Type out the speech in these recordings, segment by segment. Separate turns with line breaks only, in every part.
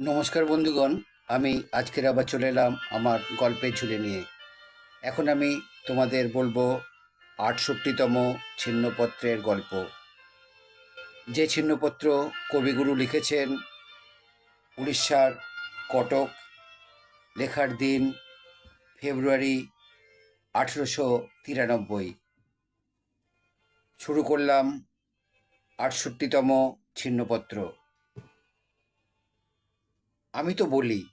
নমস্কার বন্ধুগণ, আমি আজকের আবার চলে এলাম আমার গল্পের ঝুলে নিয়ে। এখন আমি তোমাদের বলব আটষট্টিতম ছিন্নপত্রের গল্প। যে ছিন্নপত্র কবিগুরু লিখেছেন উড়িষ্যার কটক, লেখার দিন ফেব্রুয়ারি আঠেরোশো তিরানব্বই। শুরু করলাম আটষট্টিতম ছিন্নপত্র। আমি তো বলি,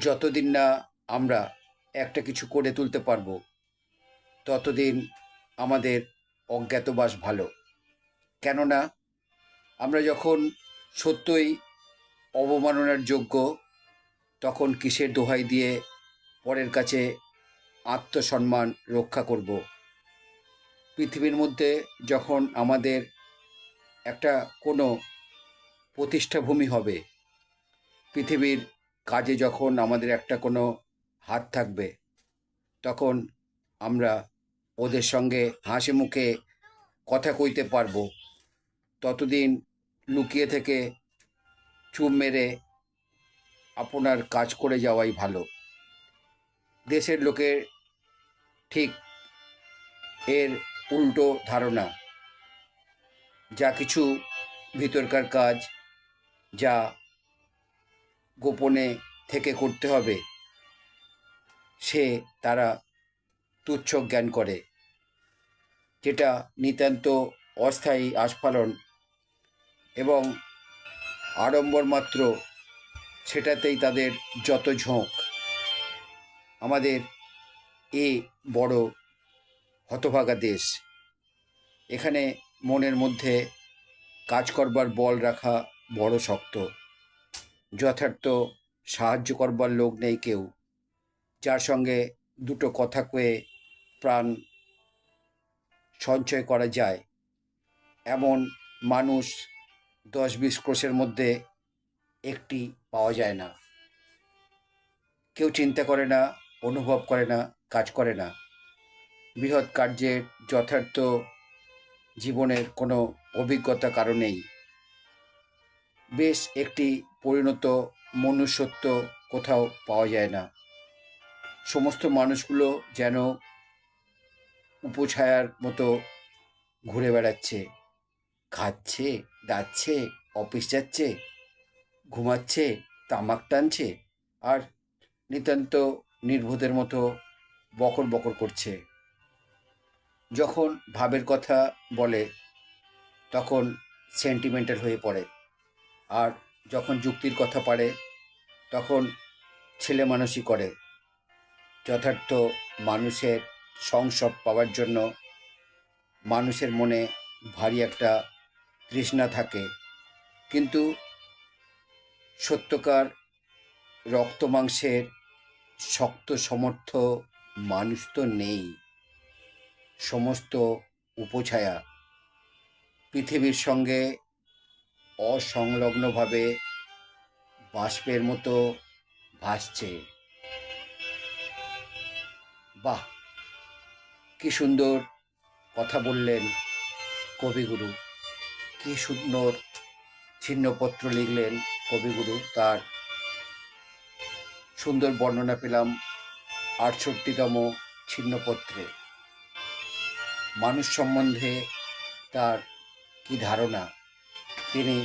যতদিন না আমরা একটা কিছু করে তুলতে পারব, ততদিন আমাদের অজ্ঞাতবাস ভালো। কেননা, আমরা যখন সত্যই অবমাননার যোগ্য, তখন কিসের দোহাই দিয়ে পরের কাছে আত্মসম্মান রক্ষা করব? পৃথিবীর মধ্যে যখন আমাদের একটা কোনো প্রতিষ্ঠাভূমি হবে পৃথিবীর কাজে যখন আমাদের একটা কোনো হাত থাকবে, তখন আমরা ওদের সঙ্গে হাসি মুখে কথা কইতে পারব। ততদিন লুকিয়ে থেকে চুপ মেরে আপনার কাজ করে যাওয়াই ভালো। দেশের লোকের ঠিক এর উল্টো ধারণা, যা কিছু ভিতরকার কাজ, যা গোপনে থেকে করতে হবে। সে তারা তুচ্ছ জ্ঞান করে, যেটা নিতান্ত অস্থায়ী আস্ফালন এবং আড়ম্বর মাত্র সেটাতেই তাদের যত ঝোঁক। আমাদের এ বড় হতভাগা দেশ। এখানে মনের মধ্যে কাজ করবার বল রাখা বড় শক্ত। যথার্থ সাহায্য করবার লোক নেই কেউ। যার সঙ্গে দুটো কথা কয়ে প্রাণ সঞ্চয় করা যায়। এমন মানুষ দশ বিশ ক্রোশের মধ্যে একটি পাওয়া যায় না। কেউ চিন্তা করে না, অনুভব করে না, কাজ করে না। বৃহৎ কার্যের যথার্থ জীবনের কোনো অভিজ্ঞতা কারণেই বেশ একটি পরিণত মনুষ্যত্ব কোথাও পাওয়া যায় না। সমস্ত মানুষগুলো যেন উপছায়ার মতো ঘুরে বেড়াচ্ছে। খাচ্ছে, দাচ্ছে, অফিস যাচ্ছে, ঘুমাচ্ছে, তামাক টানছে আর নিতান্ত নির্বোধের মতো বকর বকর করছে। যখন ভাবের কথা বলে, তখন সেন্টিমেন্টাল হয়ে পড়ে। আর যখন যুক্তির কথা পারে, তখন ছেলে মানুষই করে। যথার্থ মানুষের সংসব পাওয়ার জন্য মানুষের মনে ভারী একটা তৃষ্ণা থাকে। কিন্তু সত্যকার রক্ত মাংসের শক্ত সমর্থ মানুষ তো নেই। সমস্ত উপছায়া। পৃথিবীর সঙ্গে অসংলগ্নভাবে বাষ্পের মতো ভাসছে। বাহ, কি সুন্দর কথা বললেন কবিগুরু। কি সুন্দর ছিন্নপত্র লিখলেন কবিগুরু তার। সুন্দর বর্ণনা পেলাম আটষট্টিতম ছিন্নপত্রে। মানুষ সম্বন্ধে তার কি ধারণা? তিনি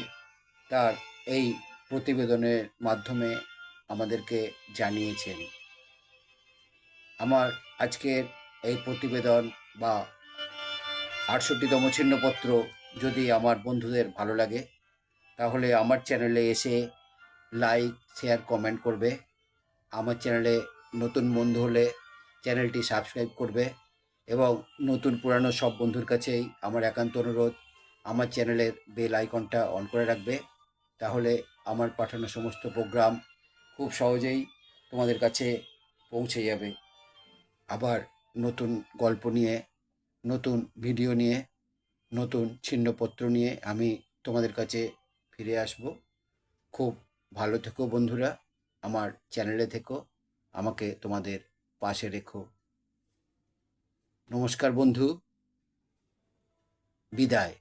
তার এই প্রতিবেদনের মাধ্যমে আমাদেরকে জানিয়েছেন। আমার আজকের এই প্রতিবেদন বা আটষট্টিতম ছিন্নপত্র যদি আমার বন্ধুদের ভালো লাগে, তাহলে আমার চ্যানেলে এসে লাইক, শেয়ার, কমেন্ট করবে। আমার চ্যানেলে নতুন বন্ধু হলে চ্যানেলটি সাবস্ক্রাইব করবে এবং নতুন পুরানো সব বন্ধুর কাছেই আমার একান্ত অনুরোধ। আমার চ্যানেলের বেল আইকনটা অন করে রাখবে। তাহলে আমার পাঠানো সমস্ত প্রোগ্রাম খুব সহজেই তোমাদের কাছে পৌঁছে যাবে। আবার নতুন গল্প নিয়ে, নতুন ভিডিও নিয়ে, নতুন ছিন্নপত্র নিয়ে আমি তোমাদের কাছে ফিরে আসব। খুব ভালো থেকো বন্ধুরা, আমার চ্যানেলে থেকো, আমাকে তোমাদের পাশে রেখো। নমস্কার বন্ধু, বিদায়।